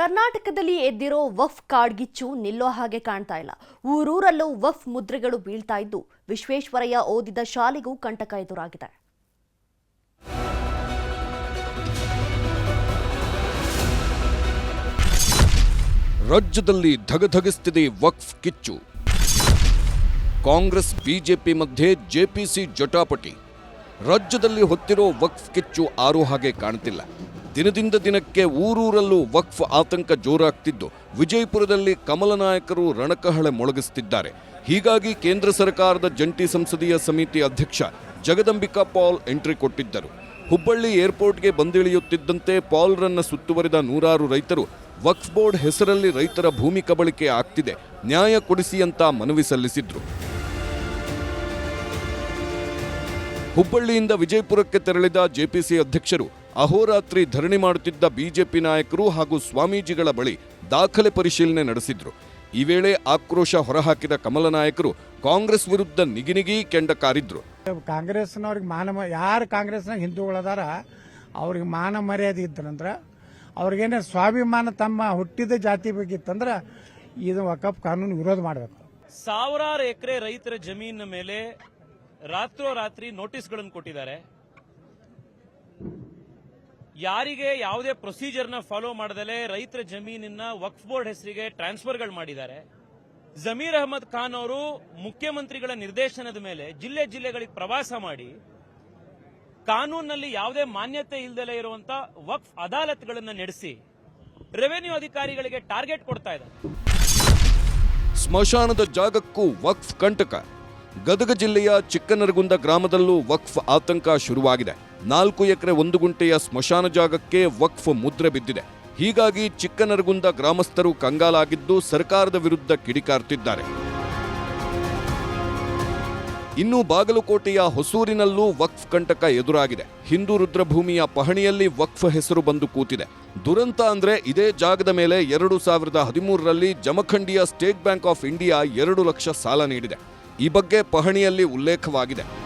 ಕರ್ನಾಟಕದಲ್ಲಿ ಎದ್ದಿರೋ ವಫ್ ಕಾಡ್ಗಿಚ್ಚು ನಿಲ್ಲೋ ಹಾಗೆ ಕಾಣ್ತಾ ಇಲ್ಲ. ಊರೂರಲ್ಲೂ ವಫ್ ಮುದ್ರೆಗಳು ಬೀಳ್ತಾ ಇದ್ದು ವಿಶ್ವೇಶ್ವರಯ್ಯ ಓದಿದ ಶಾಲೆಗೂ ಕಂಟಕ ಎದುರಾಗಿದೆ. ರಾಜ್ಯದಲ್ಲಿ ಧಗಧಗಿಸ್ತಿದೆ ವಕ್ಫ್ ಕಿಚ್ಚು. ಕಾಂಗ್ರೆಸ್, ಬಿಜೆಪಿ ಮಧ್ಯೆ ಜೆಪಿಸಿ ಜಟಾಪಟಿ. ರಾಜ್ಯದಲ್ಲಿ ಹೊತ್ತಿರೋ ವಕ್ಫ್ ಕಿಚ್ಚು ಆರು ಹಾಗೆ ಕಾಣ್ತಿಲ್ಲ. ದಿನದಿಂದ ದಿನಕ್ಕೆ ಊರೂರಲ್ಲೂ ವಕ್ಫ್ ಆತಂಕ ಜೋರಾಗ್ತಿದ್ದು. ವಿಜಯಪುರದಲ್ಲಿ ಕಮಲ ನಾಯಕರು ರಣಕಹಳೆ ಮೊಳಗಿಸುತ್ತಿದ್ದಾರೆ ಹೀಗಾಗಿ ಕೇಂದ್ರ ಸರ್ಕಾರದ ಜಂಟಿ ಸಂಸದೀಯ ಸಮಿತಿ ಅಧ್ಯಕ್ಷ ಜಗದಂಬಿಕಾ ಪಾಲ್ ಎಂಟ್ರಿ ಕೊಟ್ಟಿದ್ದರು. ಹುಬ್ಬಳ್ಳಿ ಏರ್ಪೋರ್ಟ್ಗೆ ಬಂದಿಳಿಯುತ್ತಿದ್ದಂತೆ ಪಾಲ್ರನ್ನ ಸುತ್ತುವರಿದ ನೂರಾರು ರೈತರು ವಕ್ಫ್ ಬೋರ್ಡ್ ಹೆಸರಲ್ಲಿ ರೈತರ ಭೂಮಿ ಕಬಳಿಕೆ ಆಗ್ತಿದೆ. ನ್ಯಾಯ ಕೊಡಿಸಿ ಅಂತ ಮನವಿ ಸಲ್ಲಿಸಿದ್ರು. ಹುಬ್ಬಳ್ಳಿಯಿಂದ ವಿಜಯಪುರಕ್ಕೆ ತೆರಳಿದ ಜೆಪಿಸಿ ಅಧ್ಯಕ್ಷರು ಅಹೋರಾತ್ರಿ ಧರಣಿ ಮಾಡುತ್ತಿದ್ದ ಬಿಜೆಪಿ ನಾಯಕರು ಹಾಗೂ ಸ್ವಾಮೀಜಿಗಳ ಬಳಿ ದಾಖಲೆ ಪರಿಶೀಲನೆ ನಡೆಸಿದ್ರು. ಈ ವೇಳೆ ಆಕ್ರೋಶ ಹೊರಹಾಕಿದ ಕಮಲ ನಾಯಕರು ಕಾಂಗ್ರೆಸ್ ವಿರುದ್ಧ ನಿಗಿನಿಗಿ ಕೆಂಡ ಕಾರಿದ್ರು. ಕಾಂಗ್ರೆಸ್ನವ್ರಿಗೆ ಮಾನ ಮ- ಯಾರು ಕಾಂಗ್ರೆಸ್ನ ಹಿಂದೂಗಳದಾರ ಅವ್ರಿಗೆ ಮಾನ ಮರ್ಯಾದೆ ಇದ್ರಂದ್ರೆ ಅವ್ರಿಗೇನೇ ಸ್ವಾಭಿಮಾನ ತಮ್ಮ ಹುಟ್ಟಿದ ಜಾತಿ ಬಗ್ಗೆ ಇತ್ತಂದ್ರೆ ಇದು ವಕಫ್ ಕಾನೂನು ವಿರೋಧ ಮಾಡಬೇಕು. ಸಾವಿರಾರು ಎಕರೆ ರೈತರ ಜಮೀನಿನ ಮೇಲೆ ರಾತ್ರೋರಾತ್ರಿ ನೋಟಿಸ್ಗಳನ್ನು ಕೊಟ್ಟಿದ್ದಾರೆ. ಯಾರಿಗೆ ಯಾವುದೇ ಪ್ರೊಸೀಜರ್ನ ಫಾಲೋ ಮಾಡದಲೆ ರೈತರ ಜಮೀನಿನ ವಕ್ಫ್ ಬೋರ್ಡ್ ಹೆಸರಿಗೆ ಟ್ರಾನ್ಸ್ಫರ್ಗಳು ಮಾಡಿದ್ದಾರೆ. ಜಮೀರ್ ಅಹಮದ್ ಖಾನ್ ಅವರು ಮುಖ್ಯಮಂತ್ರಿಗಳ ನಿರ್ದೇಶನದ ಮೇಲೆ ಜಿಲ್ಲೆ ಜಿಲ್ಲೆಗಳಿಗೆ ಪ್ರವಾಸ ಮಾಡಿ ಕಾನೂನಿನಲ್ಲಿ ಯಾವುದೇ ಮಾನ್ಯತೆ ಇಲ್ಲದಲೇ ಇರುವಂತಹ ವಕ್ಫ್ ಅದಾಲತ್ಗಳನ್ನು ನಡೆಸಿ ರೆವೆನ್ಯೂ ಅಧಿಕಾರಿಗಳಿಗೆ ಟಾರ್ಗೆಟ್ ಕೊಡ್ತಾ ಇದ್ದಾರೆ. ಸ್ಮಶಾನದ ಜಾಗಕ್ಕೂ ವಕ್ಫ್ ಕಂಟಕ. ಗದಗ ಜಿಲ್ಲೆಯ ಚಿಕ್ಕನರಗುಂದ ಗ್ರಾಮದಲ್ಲೂ ವಕ್ಫ್ ಆತಂಕ ಶುರುವಾಗಿದೆ. ನಾಲ್ಕು ಎಕರೆ ಒಂದು ಗುಂಟೆಯ ಸ್ಮಶಾನ ಜಾಗಕ್ಕೆ ವಕ್ಫ್ ಮುದ್ರೆ ಬಿದ್ದಿದೆ. ಹೀಗಾಗಿ ಚಿಕ್ಕನರಗುಂದ ಗ್ರಾಮಸ್ಥರು ಕಂಗಾಲಾಗಿದ್ದು ಸರ್ಕಾರದ ವಿರುದ್ಧ ಕಿಡಿಕಾರ್ತಿದ್ದಾರೆ. ಇನ್ನು ಬಾಗಲಕೋಟೆಯ ಹೊಸೂರಿನಲ್ಲೂ ವಕ್ಫ್ ಕಂಟಕ ಎದುರಾಗಿದೆ. ಹಿಂದೂ ರುದ್ರಭೂಮಿಯ ಪಹಣಿಯಲ್ಲಿ ವಕ್ಫ್ ಹೆಸರು ಬಂದು ಕೂತಿದೆ. ದುರಂತ ಅಂದ್ರೆ ಇದೇ ಜಾಗದ ಮೇಲೆ ಎರಡು ಸಾವಿರದ ಹದಿಮೂರರಲ್ಲಿ ಜಮಖಂಡಿಯ ಸ್ಟೇಟ್ ಬ್ಯಾಂಕ್ ಆಫ್ ಇಂಡಿಯಾ ಎರಡು ಲಕ್ಷ ಸಾಲ ನೀಡಿದೆ. ಈ ಬಗ್ಗೆ ಪಹಣಿಯಲ್ಲಿ ಉಲ್ಲೇಖವಾಗಿದೆ.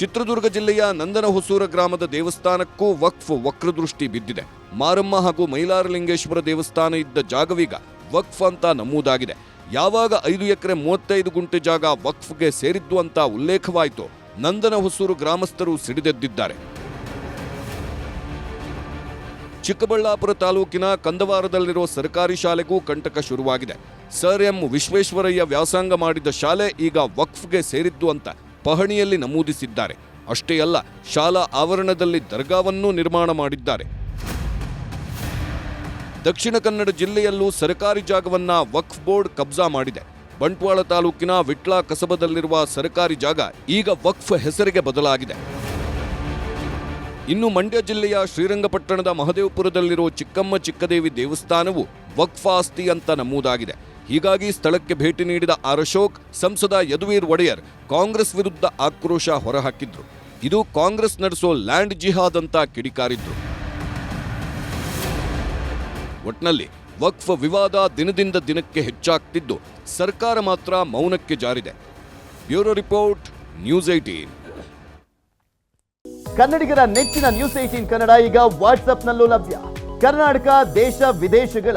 ಚಿತ್ರದುರ್ಗ ಜಿಲ್ಲೆಯ ನಂದನ ಹೊಸೂರ ಗ್ರಾಮದ ದೇವಸ್ಥಾನಕ್ಕೂ ವಕ್ಫ್ ವಕ್ರದೃಷ್ಟಿ ಬಿದ್ದಿದೆ. ಮಾರಮ್ಮ ಹಾಗೂ ಮೈಲಾರಲಿಂಗೇಶ್ವರ ದೇವಸ್ಥಾನ ಇದ್ದ ಜಾಗವೀಗ ವಕ್ಫ್ ಅಂತ ನಮೂದಾಗಿದೆ. ಯಾವಾಗ ಐದು ಎಕರೆ ಮೂವತ್ತೈದು ಗುಂಟೆ ಜಾಗ ವಕ್ಫ್ಗೆ ಸೇರಿದ್ದು ಅಂತ ಉಲ್ಲೇಖವಾಯಿತು. ನಂದನ ಹೊಸೂರು ಗ್ರಾಮಸ್ಥರು ಸಿಡಿದೆದ್ದಿದ್ದಾರೆ. ಚಿಕ್ಕಬಳ್ಳಾಪುರ ತಾಲೂಕಿನ ಕಂದವಾರದಲ್ಲಿರೋ ಸರ್ಕಾರಿ ಶಾಲೆಗೂ ಕಂಟಕ ಶುರುವಾಗಿದೆ. ಸರ್ ಎಂ ವಿಶ್ವೇಶ್ವರಯ್ಯ ವ್ಯಾಸಂಗ ಮಾಡಿದ ಶಾಲೆ ಈಗ ವಕ್ಫ್ಗೆ ಸೇರಿದ್ದು ಅಂತ ಪಹಣಿಯಲ್ಲಿ ನಮೂದಿಸಿದ್ದಾರೆ. ಅಷ್ಟೇ ಅಲ್ಲ, ಶಾಲಾ ಆವರಣದಲ್ಲಿ ದರ್ಗಾವನ್ನೂ ನಿರ್ಮಾಣ ಮಾಡಿದ್ದಾರೆ. ದಕ್ಷಿಣ ಕನ್ನಡ ಜಿಲ್ಲೆಯಲ್ಲೂ ಸರ್ಕಾರಿ ಜಾಗವನ್ನ ವಕ್ಫ್ ಬೋರ್ಡ್ ಕಬ್ಜಾ ಮಾಡಿದೆ. ಬಂಟ್ವಾಳ ತಾಲೂಕಿನ ವಿಟ್ಲ ಕಸಬದಲ್ಲಿರುವ ಸರ್ಕಾರಿ ಜಾಗ ಈಗ ವಕ್ಫ್ ಹೆಸರಿಗೆ ಬದಲಾಗಿದೆ. ಇನ್ನು ಮಂಡ್ಯ ಜಿಲ್ಲೆಯ ಶ್ರೀರಂಗಪಟ್ಟಣದ ಮಹದೇವಪುರದಲ್ಲಿರೋ ಚಿಕ್ಕಮ್ಮ ಚಿಕ್ಕದೇವಿ ದೇವಸ್ಥಾನವು ವಕ್ಫ್ ಆಸ್ತಿ ಅಂತ ನಮೂದಾಗಿದೆ. ಹೀಗಾಗಿ ಸ್ಥಳಕ್ಕೆ ಭೇಟಿ ನೀಡಿದ ಆರ್ ಅಶೋಕ್ ಸಂಸದ ಯದುವೀರ್ ಒಡೆಯರ್ ಕಾಂಗ್ರೆಸ್ ವಿರುದ್ಧ ಆಕ್ರೋಶ ಹೊರಹಾಕಿದ್ರು. ಇದು ಕಾಂಗ್ರೆಸ್ ನಡೆಸೋ ಲ್ಯಾಂಡ್ ಜಿಹಾದ್ ಅಂತ ಕಿಡಿಕಾರಿದ್ರು. ಒಟ್ನಲ್ಲಿ ವಕ್ಫ್ ವಿವಾದ ದಿನದಿಂದ ದಿನಕ್ಕೆ ಹೆಚ್ಚಾಗ್ತಿದ್ದು, ಸರ್ಕಾರ ಮಾತ್ರ ಮೌನಕ್ಕೆ ಜಾರಿದೆ. ಬ್ಯೂರೋ ರಿಪೋರ್ಟ್, ನ್ಯೂಸ್ ಏಟೀನ್ ಕನ್ನಡಿಗರ ನೆಚ್ಚಿನ ನ್ಯೂಸ್ ಏಟೀನ್ ಕನ್ನಡ ಈಗ ವಾಟ್ಸ್ಆಪ್ನಲ್ಲೂ ಲಭ್ಯ. ಕರ್ನಾಟಕ, ದೇಶ, ವಿದೇಶಗಳ